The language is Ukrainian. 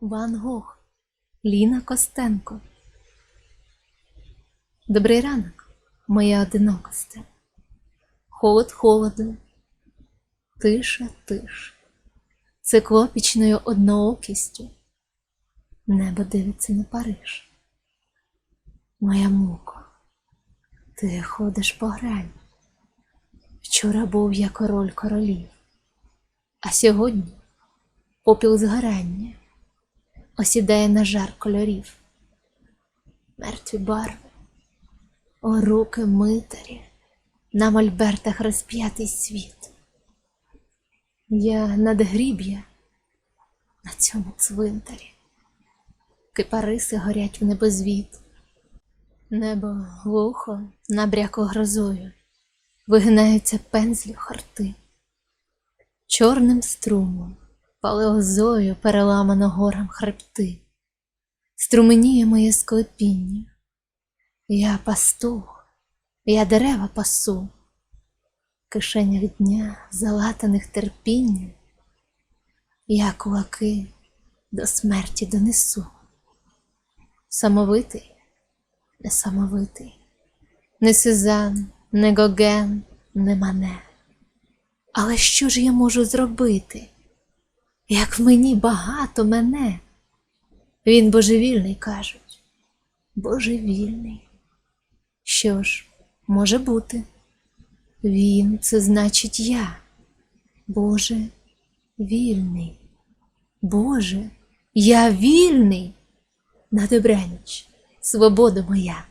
Ван Гог, Ліна Костенко. Добрий ранок, моя одинокосте. Холод холоду, тиша тиш, циклопічною одноокістю. Небо дивиться на Париж. Моя муко, ти ходиш по грані. Вчора був я король королів, а сьогодні попіл згорання осідає на жар кольорів. Мертві барви, о руки митарі, на мольбертах розп'ятий світ. Я надгріб'я на цьому цвинтарі, кипариси горять в небозвіт. Небо глухо, набряко грозою, вигинаються пензлі хорти. Чорним струмом, палеозою переламано горам хребти. Струменіє моє склепіння. Я пастух, я дерева пасу, в кишенях дня залатаних терпіння, я кулаки до смерті донесу. Самовитий, несамовитий, не Сезанн, не Гоген, не Мане. Але що ж я можу зробити? Як в мені багато мене? Він божевільний, кажуть. Божевільний. Що ж, може бути. Він це значить я. Боже, вільний. Боже, я вільний. На добраніч, свобода моя.